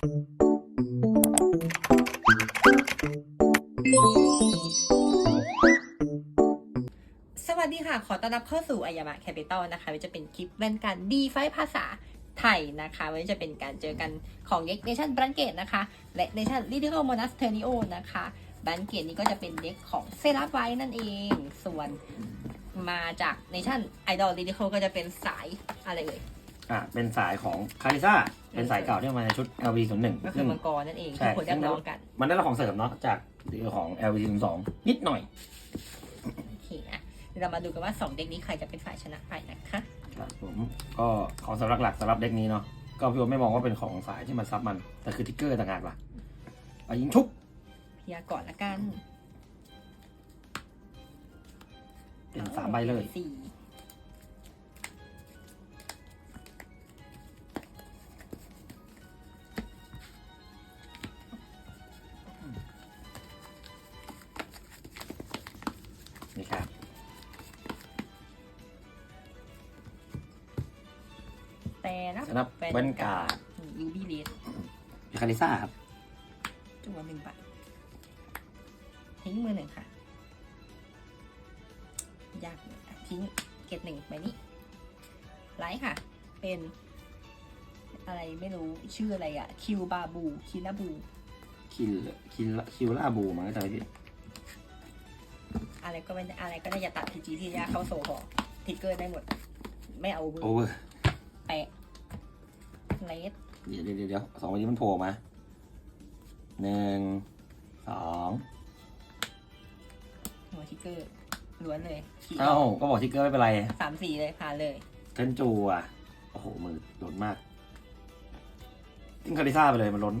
สวัสดีค่ะ ขอต้อนรับเข้าสู่อายามะแคปิตอลนะคะวันนี้จะเป็นคลิปเล่นการดีไฟภาษาไทยนะคะวันนี้จะเป็นการเจอกันของเด็กเนชั่นบรันเกตนะคะ และเนชั่นลิเดอร์โมนัสเทอร์นิโอนะคะบรันเกตนี้ก็จะเป็นเด็กของเซราไว้นั่นเอง ส่วนมาจากเนชั่นไอดอลลิเดอร์ก็จะเป็นสายอะไรเอ่ย อะเป็นสายของคาริซ่าเป็นสายเก่าที่เอามาในชุด LV 0 1ก็คือมังกรนั่นเองใช่ ที่คนเรียกร้องกันมันได้รับของเสริมเนาะจากของ LV 0 2นิดหน่อย โอเคนะเดี๋ยวเรามาดูกันว่า2เด็กนี้ใครจะเป็นฝ่ายชนะไปนะคะ ครับผมก็ของสำหรับหลักสำหรับเด็กนี้เนาะก็พี่โอไม่มองว่าเป็นของสายที่มันซับมัน แต่คือทิกเกอร์ต่างหากว่ะเอายิงชุบเพียก่อนละกันเป็นสามใบเลย สี่ สำหรับแว่นการ์ดยูบีเลสคาริซ่าครับจังหวะหนึ่งบาททิ้งมือหนึ่งค่ะ ยากเลยอะทิ้งเกตหนึ่งใบนี้ไลท์ค่ะ เป็น อะไรไม่รู้ชื่ออะไรอะคิวบาบูคินาบู คิลคิลคิลล่าบูมันก็จะไม่ผิดอะไรก็ไม่ได้อะไรก็ได้อย่าตัดพีจีที่ยากเข้าโซพอทิกเกอร์ได้หมด ไม่เอาเบอโอร์เวอร์แปะ เลสเดี๋ยวเดี๋ยวเดี๋ยวสองวันนี้มันโผล่มาหนึ่งสองหัวทิกเกอร์ล้วนเลยขี่เอ้าก็บอกทิกเกอร์ไม่เป็นไรสามสี่เลยผ่านเลยเทนจูอะ โอ้โหมือล้นมาก ทิ้งคาริซ่าไปเลยมันล้น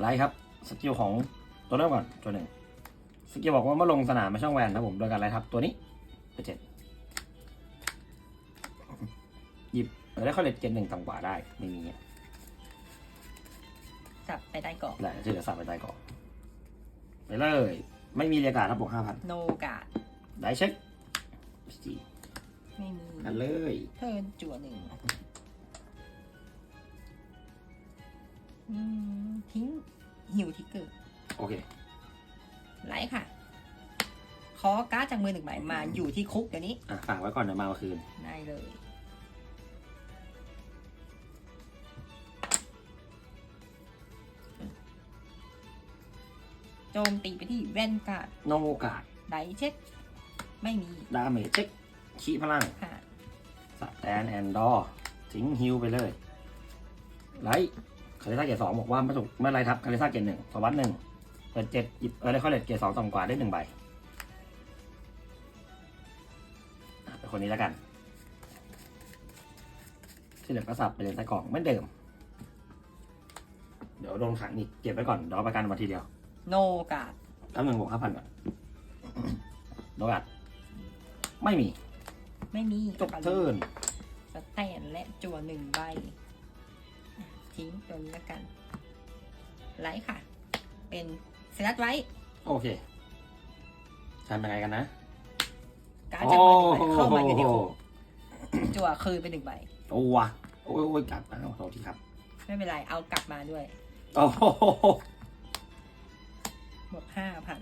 ไลท์ครับ สกิลของตัวเริ่มก่อนตัวหนึ่งสกิลบอกว่าเมื่อลงสนามมาช่องแวนนะผมโดยการไลท์ทับตัวนี้ไปเจ็ด หยิบเออได้ข้อเลดเจ็ดหนึ่งต่ำกว่าได้ไม่มีอะจับไปได้ก่อนแหละที่เหลือสับไปใต้ก่อนไปเลย ไม่มีเรียกการดครับบวกห้าพันโนกาดได้เช็คสี่ไม่มีกันเลยเทิร์นจั่วหนึ่งอืมทิ้งหิวทิกเกอร์โอเคไลท์ค่ะ ขอการ์ดจากมือหนึ่งใบมาอยู่ที่คุกเดี๋ยวนี้ อะฝากไว้ก่อนเดี๋ยวมาเอาคืน ได้เลย โจมตีไปที่แว่นการ์ดโนกาดไดเช็ค ไม่มีดาเมจเช็คขี้พลังค่ะสแตนแอนดอร์ทิ้งฮิวไปเลยไลท์คาริซ่าเกียร์สองบอกว่าเมื่อถูกเมื่อไลท์ทับคาริซ่าเกียร์หนึ่งสวัสดหนึ่งเปิดเจ็ดหยิบเออได้ข้อเลดเกียร์สองต่ำกว่าได้หนึ่งใบอะเป็นคนนี้แล้วกันที่เหลือก็สับไปเลยใส่กล่องเหมือนเดิม เดี๋ยวโดนขังอีกเก็บไว้ก่อนเดี๋ยวเอาประกันมาทีเดียว โนกาดแป๊บหนึ่งบวกห้าพันก่อนโนกัดไม่มีไม่มีจบเทิร์นสแตนและจั่วหนึ่งใบอะทิ้งตัวนี้แล้วกัน ไลท์ค่ะ เป็นสลัดไว้ โอเคทำยังไงกันนะ การดจากมือหนึ่งใบเข้ามาอยู่ที่คุกจั่วคืนไปหนึ่งใบ โอ้วะโอ้ยโอ้ยกลับมาขอโทษทีครับ ไม่เป็นไร เอากลับมาด้วย โอ้โห บวกห้าพัน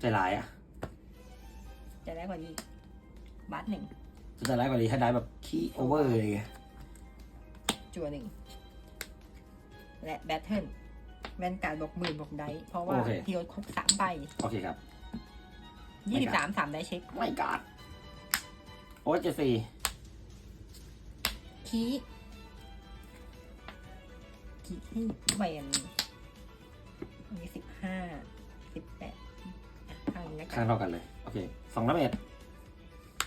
ใจร้ายอะจะได้กว่านี้ บัตหนึ่งจะใจร้ายกว่านี้ถ้าได้แบบขี้โอเวอร์เลยไงจั่วหนึ่งและแบทเทิลแวนการดบวกหมื่นบวกไดเพราะว่าพีโอคุกสามใบโอเคครับ ยี่สิบสามสามได้เช็ค ไม่การ์ดโอ้ยเจดสี่คีคีที่แวนมีสิบ ห้าสิบแปดข้างนี้นะกัข้างนเท่ากันเลย โอเคสองน้ำเอ็ด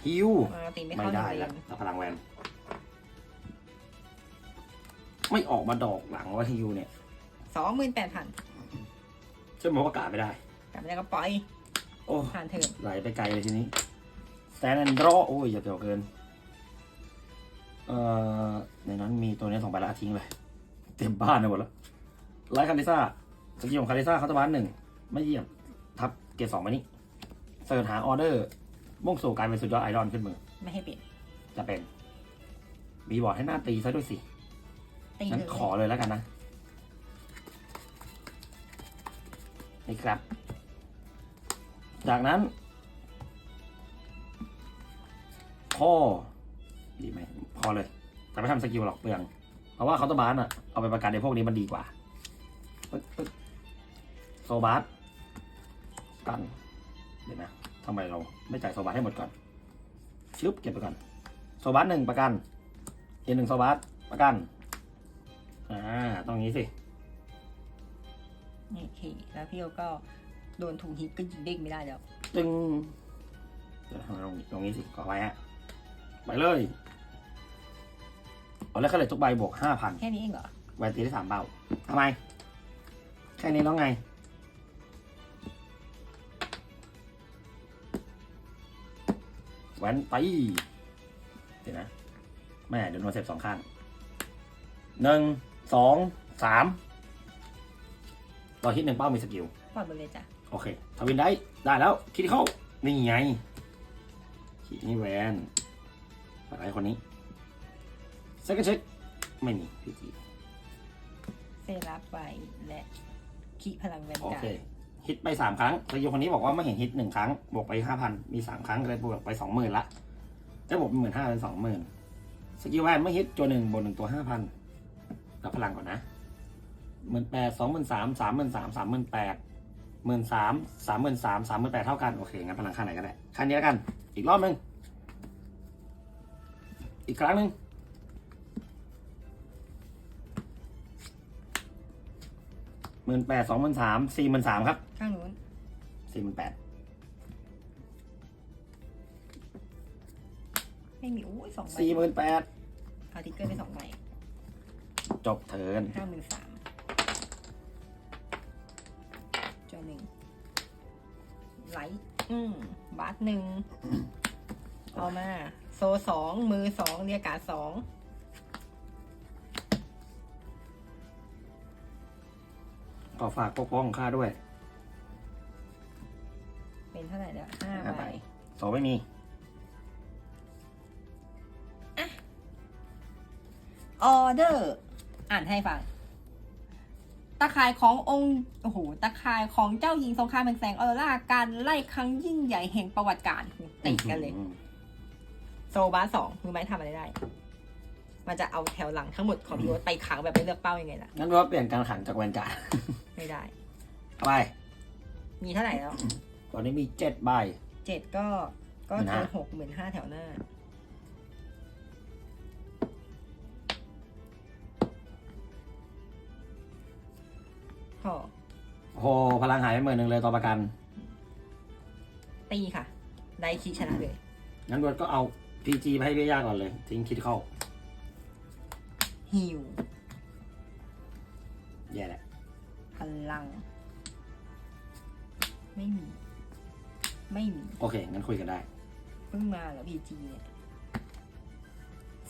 ฮิวมาตีไม่ไม่เข้าได้หนึ่งแล้วเรียนเอาพลังแวนไม่ออกมาดอกหลังว่าฮิวเนี่ยสองหมื่นแปดพันเชื่อมว่ากาดไม่ได้ กลับไปแล้วก็ปล่อยโอ้ผ่านเทิร์นไหลไปไกลเลยทีนี้แซนแอนดรอโอ้ยอย่าเกี่ยวเกิน เอ่อ ในนั้นมีตัวนี้สองใบละทิ้งเลย เต็มบ้านเลยหมดแล้วไลท์คาริซ่า สกิลของคาริซ่าเขาตะวันหนึ่งไม่เยี่ยม ทับเกียร์สองมานี้เสิร์ชหาออเดอร์มุ่งสู่การเป็นสุดยอดไอดอลขึ้นมือ ไม่ให้เปลี่ยนจะเป็น มีบอร์ดให้หน้าตีซะด้วยสิตีงั้นเลยขอเลยแล้วกันนะ นี่ครับ จากนั้นพอดีไหมพอเลย แต่ไม่ทำสกิลหรอกเปลือง เพราะว่าเคาน์เตอร์บาร์อะเอาไปประกันในพวกนี้มันดีกว่าปึ๊บปึ๊บ โซบาร์กันเดี๋ยวนะทำไมเราไม่จ่ายโซบาร์ให้หมดก่อนชึบเก็บไปก่อนโซบาร์หนึ่งประกันอีกหนึ่งโซบาร์ประกันอ่าต้องอย่างนี้สิโอเคแล้วพี่โอก็โดนถุงฮิตก็ยิงเด้งไม่ได้แล้วตึงเดี๋ยวทำไมตรงนี้ตรงนี้สิก่อไว้ฮะไปเลยเอาแล้วก็เลยทุกใบบวกห้าพันแค่นี้เองเหรอแวนตีได้สามเบ้าทำไม แค่นี้แล้วไง แวนไปเดี๋ยวนะแม่เดี๋ยวโดนเสร็จสองข้างหนึ่งสองสามต่อฮิตหนึ่งเป้ามีสกิลปล่อยหมดเลยจ้ะโอเคทวินได้ได้แล้วคิดเข้านี่ไงขีดนี่แวนอะไรคนนี้เซ็กเช็คไม่มีพีจีเซรับไปและขีพลังแวนโอการ์เคด ฮิตไปสามครั้งสกิลคนนี้บอกว่าไม่เห็นฮิตหนึ่งครั้ง บวกไปห้าพันมีสามครั้งก็เลยบวกไปสองหมื่นละได้บวกเป็นหมื่นห้าเป็นสองหมื่นสกิลแวนไม่ฮิตตัวหนึ่งบวกหนึ่งตัวห้าพันรับพลังก่อนนะหมื่นแปดสองหมื่นสามสามหมื่นสามสามหมื่นแปดหมื่นสามสามหมื่นสามสามหมื่นแปดเท่ากัน โอเค งั้นพลังค่าไหนก็ได้ค่านี้แล้วกัน อีกรอบหนึ่งอีกครั้งหนึ่ง หมื่นแปดสองหมื่นสามสี่หมื่นสามครับข้างนู้นสี่หมื่นแปดไม่มีโอ้ยสองใบสี่หมื่นแปดเอาทิกเกอร์ไปสองใบจบเทิร์นห้าหมื่นสามจอหนึ่งไลท์อืมบาทหนึ่งเอามา โซสองมือสองเรียกการ์ดสอง ขอฝากปกป้องค่าด้วยเป็นเท่าไหร่แล้วห้าห้าใบใบสองไม่มี ออเดอร์ อ่านให้ฟัง ตะข่ายขององค์โอ้โหตะข่ายของเจ้าหญิงสงครามแห่งแสงออโรราการไล่ครั้งยิ่งใหญ่แห่งประวัติการติดกันเลยอืมโซบาสองมือไม้ทำอะไรได้ มันจะเอาแถวหลังทั้งหมดของพี่โอ๊ตไปขังแบบไม่เลือกเป้ายังไงล่ะ งั้นว่าเปลี่ยนการขังจากแวนการ์ดไม่ได้ เอาไป มีเท่าไหร่แล้วตอนนี้มีเจ็ดใบ เจ็ดก็ก็หมื่นเจห้า อหกหมื่นห้าแถวหน้าพอโหพลังหายไปหมื่นหนึ่งเลยต่อประกัน ตีค่ะ ได้คิดชนะเลย งั้นดวดก็เอาพีจีไปให้พี่ย่าก่อนเลย ทิ้งคิดเข้า ฮิว แย่แหละพลัง ไม่มี ไม่มี โอเค งั้นคุยกันได้ เพิ่งมาเหรอพีจีเนี่ย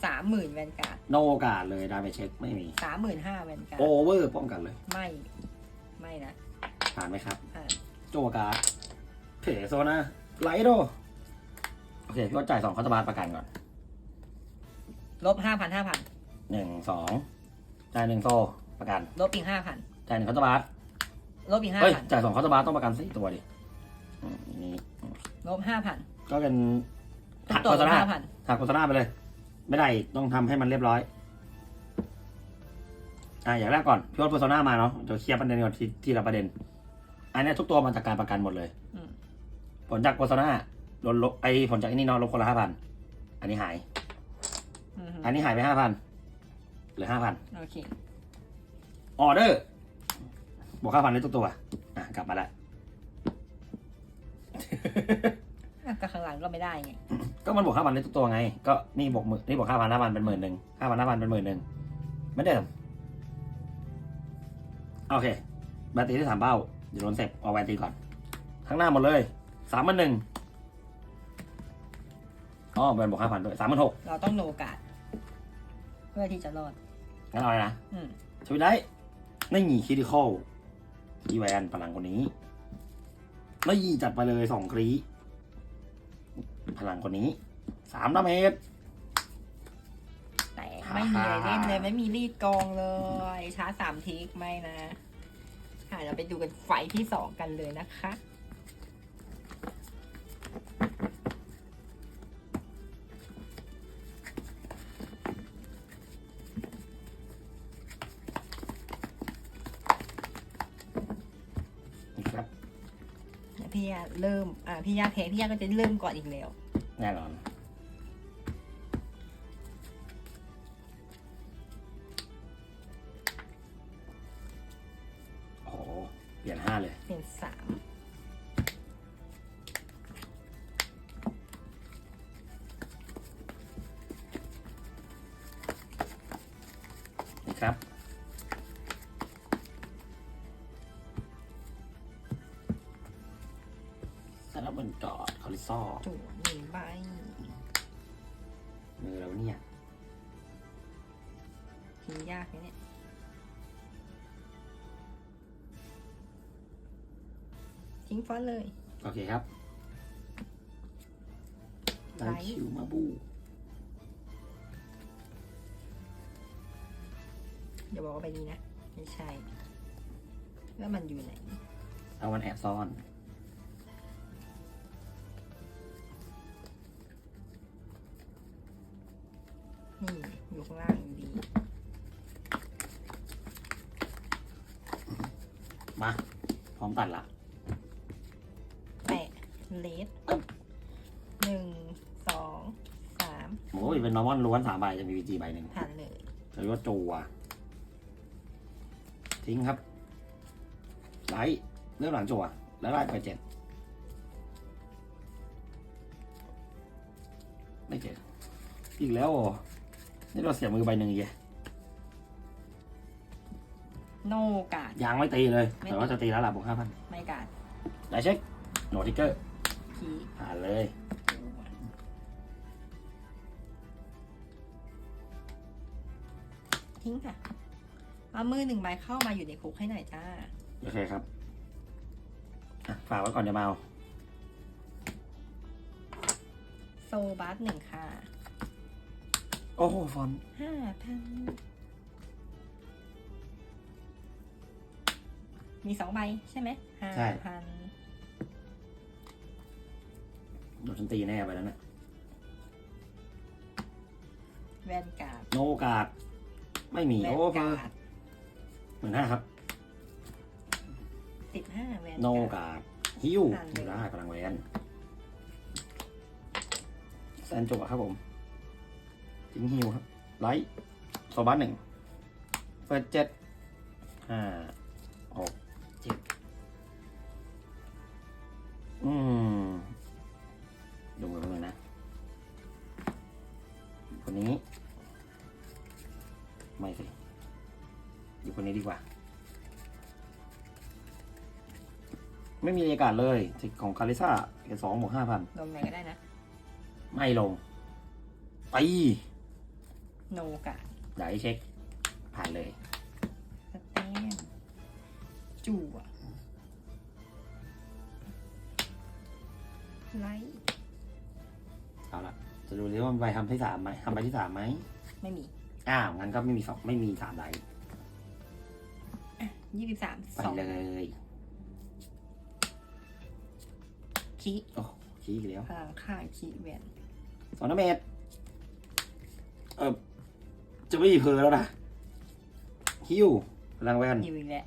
สามหมื่นแวนการ์ดโนโอกาสเลยดาเมจเช็คไม่มี สามหมื่นห้าแวนการ์โอดเวอร์ป้องกันเลย ไม่ ไม่นะผ่านไหมครับ อ่าโจการ์ดเพโซนะไลโดโอเคพี่ก็จ่ายสองคอร์ตบาร์ประกันก่อน ลบห้าพันห้าพัน หนึ่งสองจ่ายหนึ่งโซประกันลบอีกห้าพันจ่ายหนึ่งคอร์ตบาร์ลบอีกห้าเฮ้ยพันจ่ายสองคอร์ตบาร์ต้องประกันสี่ตัวดิอืมอย่างนี้ลบห้าพันก็เป็นทุกหักตัวโฆษลบณาห้าพันหักโฆษณาไปเลย ไม่ได้ต้องทำให้มันเรียบร้อยอ่าอย่างแรกก่อนพี่ว่าโฆษณามาเนาะเดี๋ยวเคลียร์ประเด็นก่อนทีทีละประเด็น อันเนี้ยทุกตัวมาจากการประกันหมดเลย อืมผลจากโฆษณาโดนลบไอผลจากไอ้นี่เนาะลบคนละห้าพันอันนี้หาย อืมอันนี้หายไปห้าพัน เหลือห้าพันโอเค ออเดอร์ บวกห้าพันได้ทุกตัว อะ กลับมาแล้วอะก็ข้างหลังก็ไม่ได้ไง ก็มันบวกห้าพันได้ทุกตัวไง ก็นี่บวกหมื่นนี่บวกห้าพันห้าพันเป็นหมื่นหนึ่งห้าพันห้าพันเป็นหมื่นหนึ่งไม่เดิมโอเคแบตเตอรี่ที่สามเบ้าเดี๋ยวโดนเสร็จเอาแวนตีก่อน ข้างหน้าหมดเลยสามพันหนึ่งอ๋อแวนบวกห้าพันด้วยสามพันหกเราต้องโนกาดเพื่อที่จะรอด งั้นเอาเลยนะอืมชวิตได้ไม่หนีคิดิคอลอีแวนพลังคนนี้ไม่ยีจัดไปเลยสองครีพลังคนนี้สามดาเมจ แต่ไม่มีอะไรเล่นเลยไม่มีรีดกองเลยช้าสามทิกไม่นะ ค่ะ เราไปดูกันไฟที่สองกันเลยนะคะาเริ่ม อ่า พี่ยาแพ้พี่ยาก็จะเริ่มก่อนอีกแล้ว แน่นอนโอ้โหเปลี่ยนห้าเลย เป็นสาม ซอจุ่มหนึ่งใบมือเราเนี่ยทิ้งยากนะเนี่ยทิ้งฟอนต์เลย โอเคครับไลได้ท์คิวมาบูเดี๋ยวบอกว่าไปนี้นะ ไม่ใช่ แล้วมันอยู่ไหน เอาวันแอบซ่อนนี่ ข้างล่างอยู่ดี มาพร้อมตัดละแปะเลสหนึ่งสองสามโอ้ยเป็นนอร์มอนล้วนสามใบจะมีวีจีใบหนึ่งผ่านเลยจะเรียกว่าจูอะทิ้งครับไลท์เริ่มหลังจั่วแล้วไล่ไปเจ็ดไม่เจ็ดอีกแล้วเหรอ นี่เราเสียมือใบหนึ่งอีกเหรอโนกาดยังไม่ตีเลย ไม่ตี แต่ว่าจะตีแล้วล่ะบวกห้าพันไม่กาดไลท์เช็คโนทิกเกอร์พีผ่านเลย ทิ้งค่ะ เอามือหนึ่งใบเข้ามาอยู่ในคุกให้หน่อยจ้า โอเคครับอะฝากไว้ก่อนจะมาเอาโซบัสหนึ่งค่ะ โอ้โหฟอนต์ห้าพันมีสองใบใช่ไหมห้าพันโดนฉันตีแน่ไปแล้วนะแวนการ์ดโนกาดไม่มีแวโอ้นเพิ่การ์ดเหมือนห้าครับสิบห้าแวนโนการ์ดกาดฮิวผ่านเลยได้พลังแวนแซนจวครับผม ทิ้งฮิวครับ ไลท์โซบัสหนึ่งเปิดเจ็ดห้าหกเจ็ดอืม ดูมือมือนะ คนนี้ ไม่สิอยู่คนนี้ดีกว่า ไม่มีอากาศเลยทิกของคาริซ่าเกสองบวกห้าพันลงไหนก็ได้นะ ไม่ลง ไป โนกาดไดเช็ค ผ่านเลย สแตนจั่วไลท์เอาละจะดูดิว่ามันไปทำที่สามไหมทำไปที่สามไหมไม่มีอ้าวงั้นก็ไม่มีสองไม่มีสามไดยี่สิบสามไปสองเลยคีโอ้ชี้อีกแล้ว พลังค่าคีแวนสองน้ำเมตรเออ จะไม่มีเพลแล้วนะฮิวพลังแวนอยู่อีกแล้ว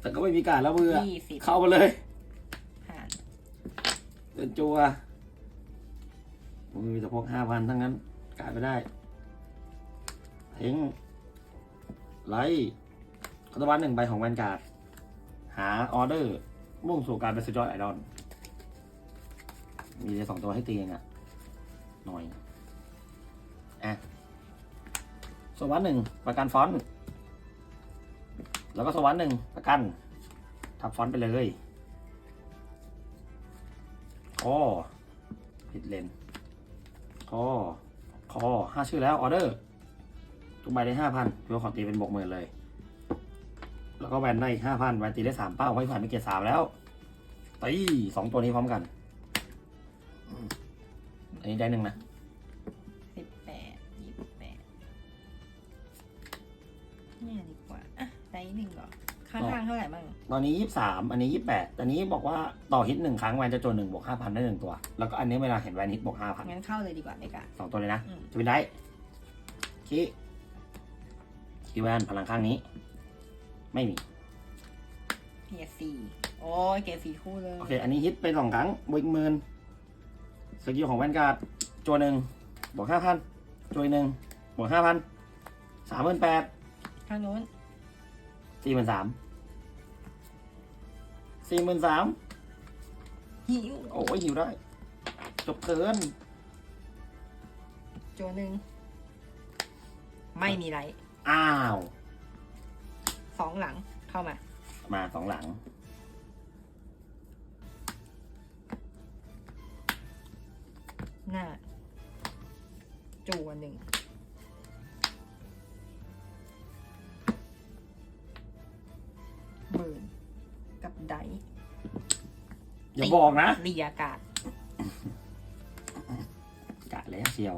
แต่ก็ไม่มีการแล้วมืออะยี่สิบเข้ามาเลยผ่านเดินจัวผมมีแต่พวกห้าพันทั้งนั้นกลายไปได้ทิ้งไลท์คาตวันหนึ่งใบของแวนการ์ดหาออเดอร์มุ่งสู่การเป็นสุดยอดไอดอลมีเลยสองตัวให้ตีเองอะหน่อย สวัสดหนึ่งประกันฟอนต์ แล้วก็สวัสดหนึ่งประกัน ทับฟอนต์ไปเลยคอผิดเลนคอคอห้าชื่อแล้วออเดอร์ทุกใบได้ห้าพันพี่ว่าขอตีเป็นบวกหมื่นเลย แล้วก็แวนได้ห้าพันแวนตีได้สามเป้าไว้ผ่านไปเกียรสามแล้วตีสองตัวนี้พร้อมกัน อันนี้ได้หนึ่งนะ กว่าอะได้หนึ่งก่อนข้างๆเท่าไหร่บ้างตอนนี้ยี่สามอันนี้ยี่แปดอันนี้บอกว่าต่อฮิตหนึ่งครั้งแวนจะโจนหนึ่งบวกห้าพันได้หนึ่งตัว แล้วก็อันนี้เวลาเห็นแวนฮิตบวกห้าพันงั้นเข้าเลยดีกว่าไม่กะสองตัวเลยนะอืมจะเป็นได้คีคีแวนพลังข้างนี้ ไม่มี เกียร์สี่โอ้ยเกียร์สี่คู่เลยโอเค อันนี้ฮิตไปสองครั้งบวกอีกหมื่นสกิลของแวนการ์ดจัวหนึ่งบวกห้าพันจัวอีกหนึ่งบวกห้าพันสามหมื่นแปด ข้างนู้นสี่หมื่นสามสี่หมื่นสามหิวโอ้ยหิวได้ จบเทิร์นโจหนึ่งไม่มีไรอ้าวสองหลังเข้ามา มาสองหลัง หน้าจัวหนึ่ง อย่าบอกนะเรียากาศกะแล้วเชียว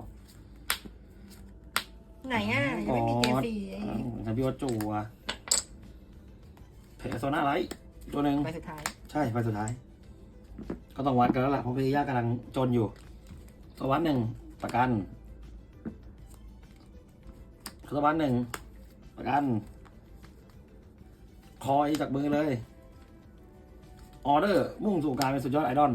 ไหนอะยังไม่มีเกมฟรีอ้าวทำพี่ว่าจัวเพโซน่าไรตัวหนึ่งใบสุดท้าย ใช่ไปสุดท้าย ก็ต้องวัดกันแล้วล่ะเพราะพี่ย่ากำลังจนอยู่ตัววัดหนึ่งประกันตัววัดหนึ่งประกัน คอยจากมือเลย ออเดอร์ มุ่งสู่การเป็นสุดยอดไอดอล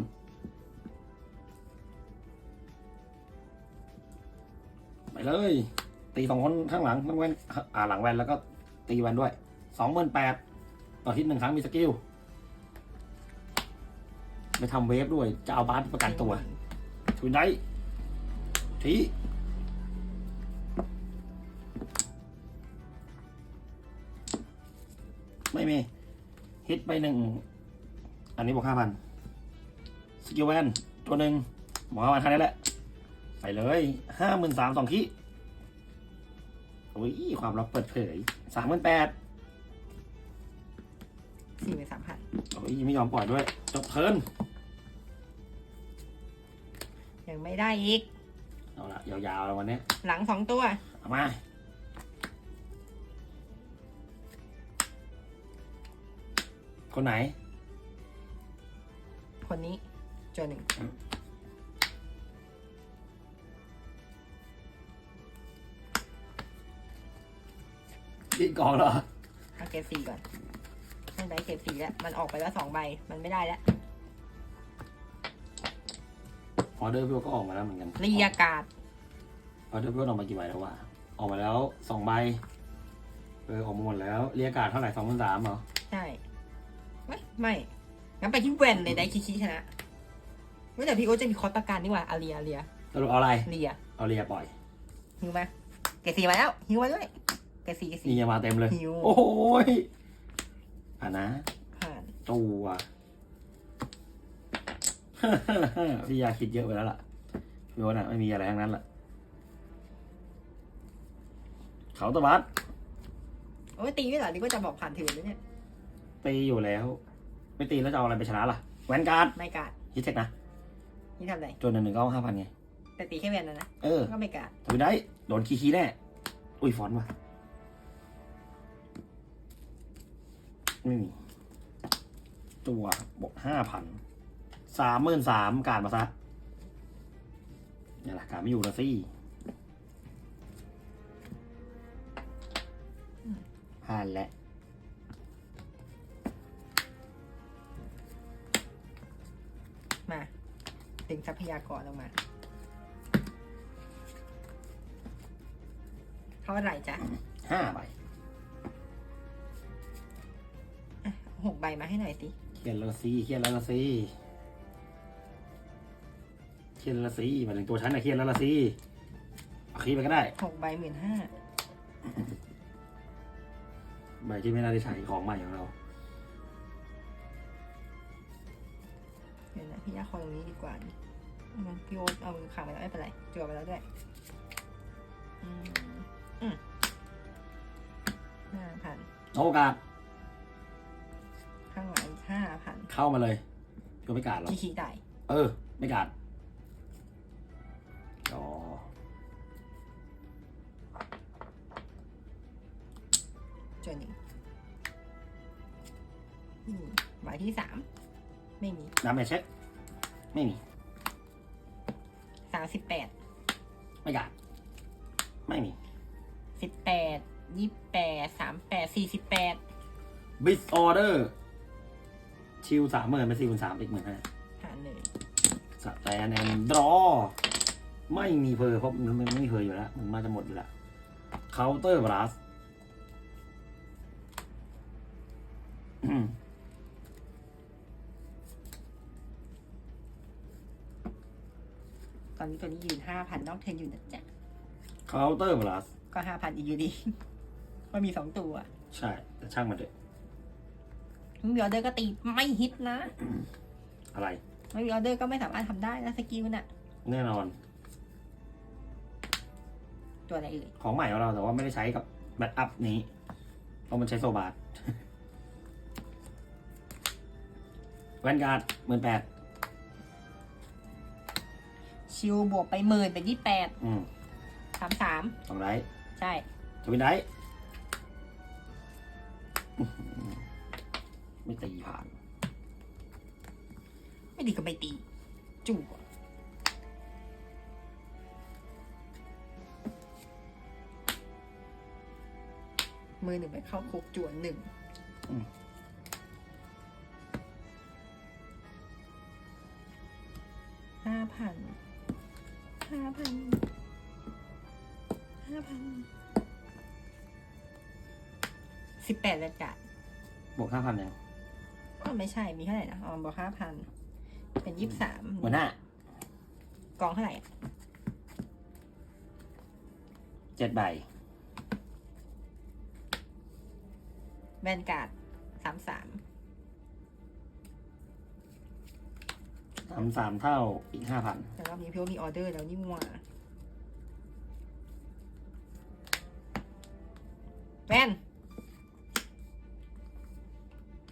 ไปเลย ตีสองคนข้างหลังทั้งแวนอ่าหลังแวนแล้วก็ตีแวนด้วยสองหมื่นแปดต่อทิศหนึ่งครั้งมีสกิลไปทำเวฟด้วยจะเอาบาสประกันตัวทุนได้ทีไม่มีฮิตไปหนึ่ง อันนี้บอกห้าพันสกิลแวนตัวหนึ่งบอกห้าพันแค่นี้แหละไปเลยห้าหมื่นสามสองขีโอ้ยความลับเปิดเผยสามหมื่นแปดสี่เป็นสามพันโอ้ยไม่ยอมปล่อยด้วย จบเทิร์นยังไม่ได้อีก เอาละยาวๆแล้ววันนี้ หลังสองตัว เอามา คนไหน คนนี้จัวหนึ่งดินกองเหรอเอาเกมสี่ก่อนต้องได้เกมสี่แล้ว มันออกไปแล้วสองใบ มันไม่ได้แล้ว ออเดอร์พี่ว่าก็ออกมาแล้วเหมือนกันเรียากาศ ออเดอร์พี่ว่าออกมากี่ใบแล้ววะ ออกมาแล้วสองใบ เออออกมาหมดแล้วเรียกการ์ดเท่าไหร่สองพันสามเหรอ ใช่ ไม่ ไม่ งั้นไปที่แวนเลยได้คิชิชนะเมื่อแต่พี่โอ๊ตจะมีคอร์สประกันนี่หว่าอาเรียเรียสรุปเอาอะไรเรียเอาเรียปล่อยหิวมาเกรดสีมาแล้วหิวมาด้วยเกรดสีเกรดสี นี่ยังมาเต็มเลย หิว โอ้โหยอะนะ ผ่านตัว พี่ยาคิดเยอะไปแล้วล่ะพี่ว่าน่ะไม่มีอะไรทั้งนั้นล่ะ เขาตะบัดโอ้ยตีไม่เหรอนี่ก็จะบอกผ่านถือเลยเนี่ย ตีอยู่แล้ว ไม่ตีแล้วจะเอาอะไรไปชนะล่ะแวนการ์ดไม่การดฮิตเทคนะนี่ทำอะไรจนหนึ่งหนึ่งก็ห้าพันไง แต่ตีแค่แวนนะนะเออ ก็ไม่การดถือได้ โดนคีคีแน่ อุ้ยฟอนต์ว่ะ ไม่มี ตัวบอกห้าพันสามหมื่นสามการมาซะนี่แหละการไม่อยู่ละสิผ่านแล้ว ดึงทรัพยากรลงมาเท่าไหร่จ๊ะห้าใบอะหกใบมาให้หน่อยสิเขียนแล้วละสิเขียนแล้วละสิเขียนแล้วละสิหมายถึงตัวฉันนะเขียนแล้วละสิเอาคีย์ไปก็ได้หกใบหมื่นห้าใบที่ไม่น่าได้ใช้ของใหม่ของเรา ยวนะพี่ยาคอยตรงนี้ดีกว่าดิงั้นพี่โอ๊ตเอามือขังไปแล้วไม่เป็นไรจั่วไปแล้วด้วยอืมอืมห้าพันโอกาสข้างหลังอีกห้าพันเข้ามาเลยก็ไม่กาดหรอกที่ชี้ได้เออ ไม่กาดอ๋อจวนหนึ่งอืมใบที่สามไม่มีดาเมจเช็ค ไม่มีสามสิบแปดไม่กาดไม่มีสิบแปดยี่แปดสามแปดสี่สิบแปดบิสออเดอร์ชิวสามหมื่นเป็นสี่หมื่นสามอีกหมื่นห้าหารเลยสแตนแอนดรอไม่มีเพอร์เพราะมันไม่มีเพอร์อยู่แล้ว มันมาจะหมดอยู่แล้วเคาน์เตอร์บลัส ห้าพันนอกเทนอยู่นะจ๊ะเคาน์เตอร์บลัสก็ห้าพันอีกอยู่ดีมันมีสองตัว ใช่ แต่ช่างมันเถอะไม่มีออเดอร์ก็ตีไม่ฮิตนะอะไรไม่มีออเดอร์ก็ไม่สามารถทำได้นะสกิลน่ะ แน่นอน ตัวอะไรเอ่ยของใหม่ของเราแต่ว่าไม่ได้ใช้กับแบตอัพนี้ เพราะมันใช้โซบาร์แวนการ์ดหมื่นแปด ชิลบวกไปหมื่นเป็นยี่แปดอืมสามสามสองไรใช่ทวินได้อื้อหือไม่ตีผ่าน ไม่ดีก็ไม่ตีจู่วมือหนึ่งไปเข้าคุกจวนหนึ่งอืม ห้าพัน ห้าพันห้าพันสิบแปดเลยจ้ะบวกห้าพันยังอ๋อไม่ใช่มีเท่าไหร่นะอ๋อบอกห้าพันเป็นยี่สิบสามหัวหน้ากองเท่าไหร่อะเจ็ดใบแวนการ์ดสามสาม ทำสามเท่าอีกห้าพันแต่รอบนี้พี่ว่ามีออเดอร์แล้วนี่หว่าแวน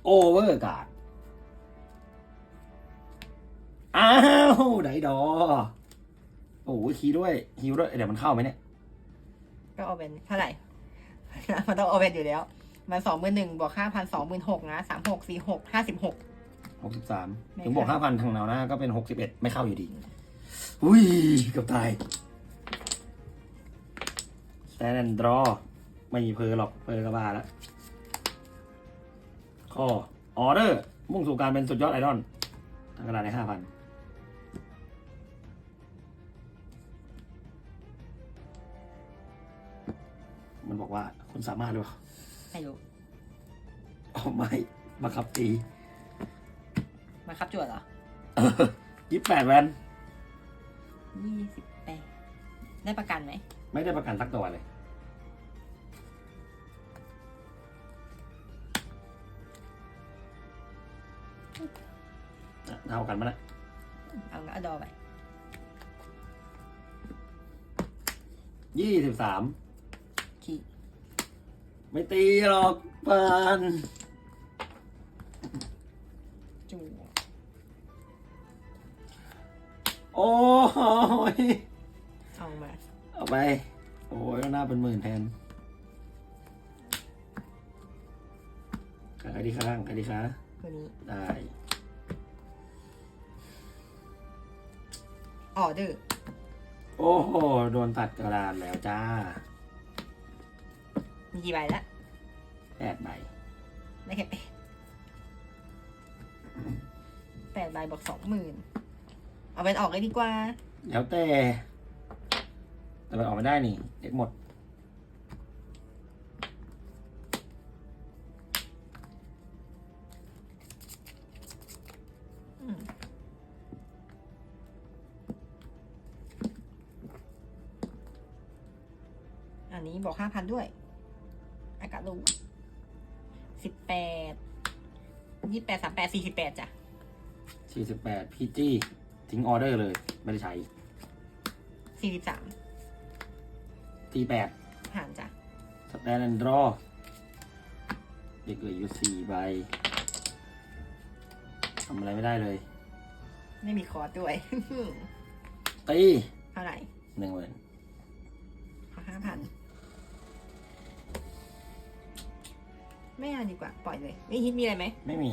โอเวอร์การ์ดอ้าวไดดอ โอ้ยคีย์ด้วยฮิวด้วย เดี๋ยวมันเข้าไหมเนี่ย ก็เอาเป็นเท่าไหร่ มันต้องเอาเป็นอยู่แล้ว มันสองหมื่นหนึ่งบวกห้าพันสองหมื่นหกนะสามหกสี่หกห้าสิบหก หกสิบสามไม่ถึงบวกเข้าห้าพันทางแนวหน้าก็เป็นหกสิบเอ็ดไม่เข้าอยู่ดี อุ้ยเกือบตายแ a น d อนดรอไม่มีเพอหรอกเพอกระบาแล้วข้อออเดอร์ มุ่งสู่การเป็นสุดยอดไอดอลทางกระดาษในห้าพันมันบอกว่าคุณสามารถหรือเปล่าไม่รู้อ๋อไม่บังคับตี มาครับจวดเหรอยี่แปดแวนยี่สิบแปดได้ประกันไหม ไม่ได้ประกันสักตัวเลย เท่ากันมั้ยนะเอาก็เอาดอไปยี่สิบสาม ขี้ ไม่ตีหรอกปาน โอ้ยเอามาเอาไป โอ้ยหน้าเป็นหมื่นแทนใครดีข้างใครดีคะตัวนี้ได้ออเดอร์โอ้โห โดนตัดกระดานแล้วจ้า มีกี่ใบละแปดใบได้แค่แปดแปดใบบวกสองหมื่น เอาเป็นออกเลยดีกว่า แล้วแต่แต่มันออกไม่ได้นี่เด็กหมดอืมอันนี้บอกห้าพันด้วย อากาศรู้สิบแปดยี่แปดสามแปดสี่สิบแปดจ้ะ48พีจี้ ทิ้งออเดอร์เลย ไม่ได้ใช้สี่สิบสามทีแปดหารจ้ะสแตนด์ดรอเด็กเหลืออยู่สี่ใบทำอะไรไม่ได้เลยไม่มีคอร์สด้วย ตีเท่าไหร่หนึ่งหมื่นขอห้าพันไม่อ่านดีกว่า ปล่อยเลยไม่ฮิตมีอะไรไหมไม่มี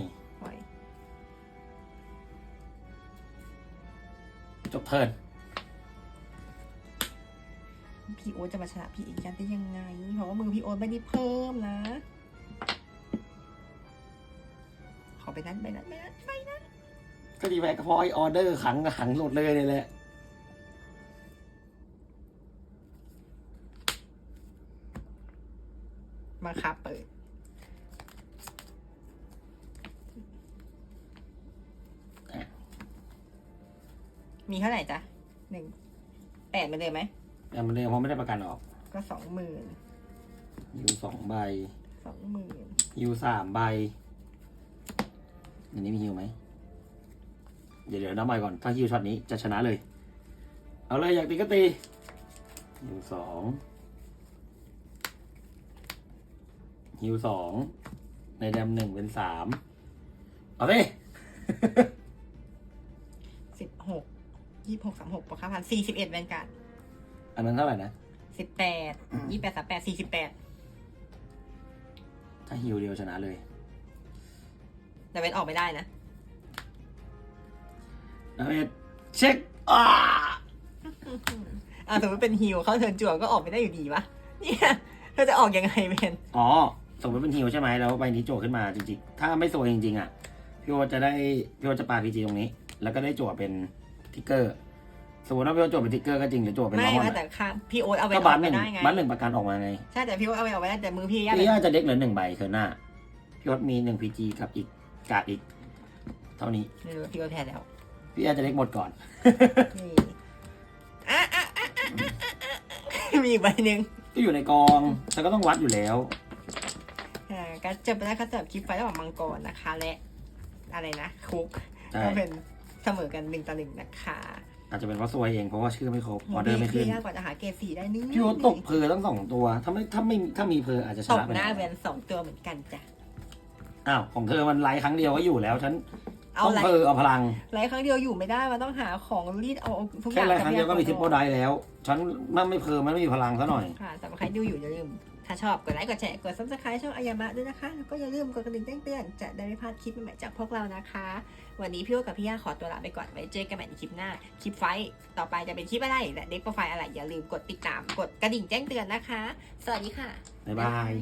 จบเทิร์นพี่โอ๊ตจะมาชนะพี่เอกยันได้ยังไง เพราะว่ามือพี่โอ๊ตไม่ได้เพิ่มนะ ขอไปนั้นไปนั้นไปนั้นไปนั้นก็ดีแพ้ก็เพราะไอออเดอร์ขังขังหลดเลยนี่แหละ แต่มันเลยเพราะไม่ได้ประกันออกก็สองหมื่นยูสองใบสองหมื่นยูสามใบอันนี้มีฮิวไหมเดี๋ยวเดี๋ยวนับใหม่ก่อนถ้าฮิวช็อตนี้จะชนะเลย เอาเลยอยากตีก็ตีฮิวสองฮิวสองในแดมหนึ่งเป็นสามเอาเลยสิบหกยี่หกสามหกปะคะพันสี่สิบเอ็ดแวนการ์ด อันนั้นเท่าไหร่นะสิบแปดยี่แปดสามแปดสี่สิบแปดถ้าฮิวเดียวชนะเลย แต่เวนออกไม่ได้นะเอาเลยเช็คอ้าอ่าสมมติเป็นฮิวเข้าเทิร์นจั่วก็ออกไม่ได้อยู่ดีปะเนี่ยเธอจะออกยังไงเวนอ๋อ สมมติเป็นฮิวใช่ไหมแล้วใบนี้โจทย์ขึ้นมาจริงๆ ถ้าไม่โซจริงๆอะพี่โอตจะได้พี่โอตจะปาพีจีตรงนี้ แล้วก็ได้โจทย์เป็นทิกเกอร์ สมมติว่าพี่โอตโจทย์เป็นทิกเกอร์ก็จริงหรือโจทย์เป็นไม่น้องว่าอะแต่ค่ะพี่โอ๊ตเอาเวนก็อบัอตกหไม่นึ่งได้ไงบัตหนึ่งประกันออกมาไงใช่แต่พี่โอ๊ตเอาเวนออกไม่ได้แต่มือพี่ย่าพี่ย่าจะเด็กเหลือหนึ่งใบเธอหน้าพี่โอตมีหนึ่งพีจีกับอีกการ์ดอีก เท่านี้เออพี่โอ๊ตแพ้แล้วพี่ย่าจะเด็กหมดก่อน นี่อะอะอะอะอะอะมีอีกใบหนึ่งก็อยู่ในกองฉันก็ต้องวัดอยู่แล้ว อ่าก็จบไปแล้วก็จบคลิปไฟระหว่างมังกรนะคะ และ อะไรนะคุก ใช่ ก็เป็นเสมอกันหนึ่งต่อหนึ่งนะคะ อาจจะเป็นเพราะซวยเองเพราะว่าชื่อไม่ครบออเดอร์ไม่ขึ้น ยากกว่าจะหาเกรดสีได้นี่พี่โอตตกเพอตั้งสองตัว ถ้าไม่ถ้าไม่ถ้ามีเพออาจจะชตนะกไปหน้าแล้วเวนสองตัวเหมือนกันจ้ะ อ้าวของเธอมันไลฟ์ครั้งเดียวก็อยู่แล้วฉันเอาต้องไลเพอเอาพลัง ไลฟ์ครั้งเดียวอยู่ไม่ได้มันต้องหาของรีดเอาทุกอแค่ย่างไลฟ์ครั้งเดียวก็มีทิปโปได้ได้แล้ว ฉันมันไม่เพอมันไม่มีพลังซะหน่อย ค่ะสำหรับใครดูอยู่อย่าลืม ถ้าชอบกดไลค์กดแชร์กดซับสไครต์ช่องอายามะด้วยนะคะ แล้วก็อย่าลืมกดกระดิ่งแจ้งเตือนจะได้ไม่พลาดคลิปใหม่ๆจากพวกเรานะคะ วันนี้พี่โอกับพี่ย่าขอตัวลาไปก่อนไว้เจอกันใหม่ในคลิปหน้า คลิปไฟท์ต่อไปจะเป็นคลิปอะไรและเด็กโปรไฟล์อะไรอย่าลืมกดติดตามกดกระดิ่งแจ้งเตือนนะคะ สวัสดีค่ะ บ๊ายบาย